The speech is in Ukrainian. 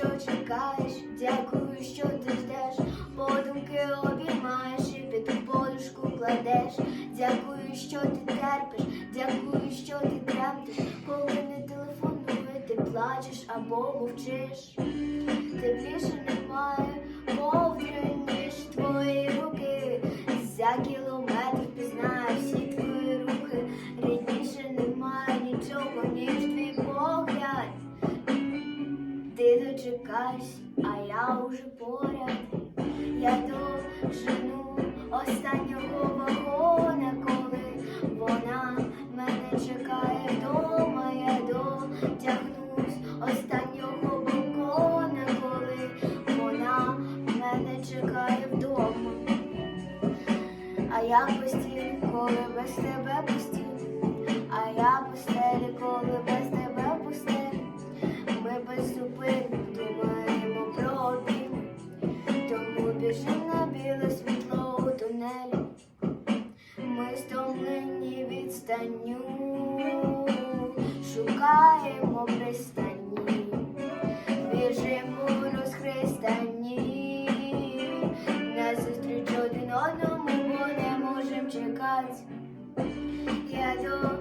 що чекаєш, дякую, що ти ждеш, подумки обіймаєш і під ту подушку кладеш. Дякую, що ти терпиш, дякую, що ти терпиш, коли не телефонує, ти плачеш або мовчиш. більше немає, мов ніж твої руки. За кіло Ти а я уже поряд. Я дожену останнього вагона, коли вона мене чекає вдома, я дотягнусь останнього балкона, коли вона мене чекає вдома. А я постіль, коли без тебе постіль, а я постелі, відстанню, шукаємо пристані, біжимо розхристані, назустріч один одному, бо не можемо чекати. Я до